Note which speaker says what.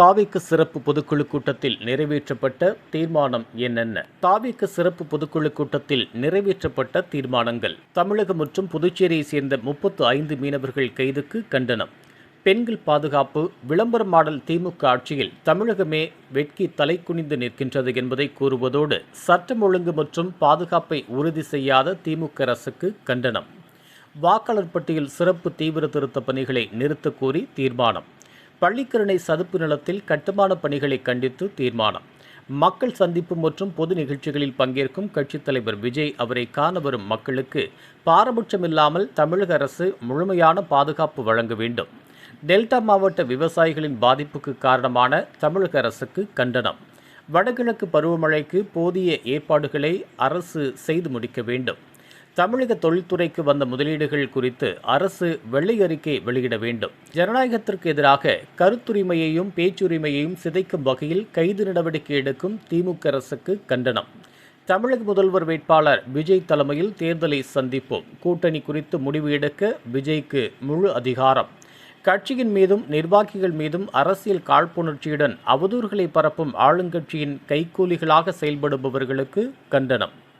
Speaker 1: தாவிக்கு சிறப்பு பொதுக்குழு கூட்டத்தில் நிறைவேற்றப்பட்ட தீர்மானம் என்னென்ன? தாவிக்கு சிறப்பு பொதுக்குழு கூட்டத்தில் நிறைவேற்றப்பட்ட தீர்மானங்கள். தமிழகம் மற்றும் புதுச்சேரியை சேர்ந்த முப்பத்து ஐந்து மீனவர்கள் கைதுக்கு கண்டனம். பெண்கள் பாதுகாப்பு விளம்பர மாடல் திமுக ஆட்சியில் தமிழகமே வெட்கி தலை குனிந்து நிற்கின்றது என்பதை கூறுவதோடு சட்டம் ஒழுங்கு மற்றும் பாதுகாப்பை உறுதி செய்யாத திமுக அரசுக்கு கண்டனம். வாக்காளர் பட்டியல் சிறப்பு தீவிர திருத்த பணிகளை நிறுத்தக்கோரி தீர்மானம். பள்ளிக்கரணை சதுப்பு நிலத்தில் கட்டுமான பணிகளை கண்டித்து தீர்மானம். மக்கள் சந்திப்பு மற்றும் பொது நிகழ்ச்சிகளில் பங்கேற்கும் கட்சித் தலைவர் விஜய் அவரை காண வரும் மக்களுக்கு பாரபட்சமில்லாமல் தமிழக அரசு முழுமையான பாதுகாப்பு வழங்க வேண்டும். டெல்டா மாவட்ட விவசாயிகளின் பாதிப்புக்கு காரணமான தமிழக அரசுக்கு கண்டனம். வடகிழக்கு பருவமழைக்கு போதிய ஏற்பாடுகளை அரசு செய்து முடிக்க வேண்டும். தமிழக தொழில்துறைக்கு வந்த முதலீடுகள் குறித்து அரசு வெள்ளை அறிக்கை வெளியிட வேண்டும். ஜனநாயகத்திற்கு எதிராக கருத்துரிமையையும் பேச்சுரிமையையும் சிதைக்கும் வகையில் கைது நடவடிக்கை எடுக்கும் திமுக அரசுக்கு கண்டனம். தமிழக முதல்வர் வேட்பாளர் விஜய் தலைமையில் தேர்தலை சந்திப்போம். கூட்டணி குறித்து முடிவு எடுக்க விஜய்க்கு முழு அதிகாரம். கட்சியின் மீதும் நிர்வாகிகள் மீதும் அரசியல் காழ்ப்புணர்ச்சியுடன் அவதூறுகளை பரப்பும் ஆளுங்கட்சியின் கைக்கூலிகளாக செயல்படுபவர்களுக்கு கண்டனம்.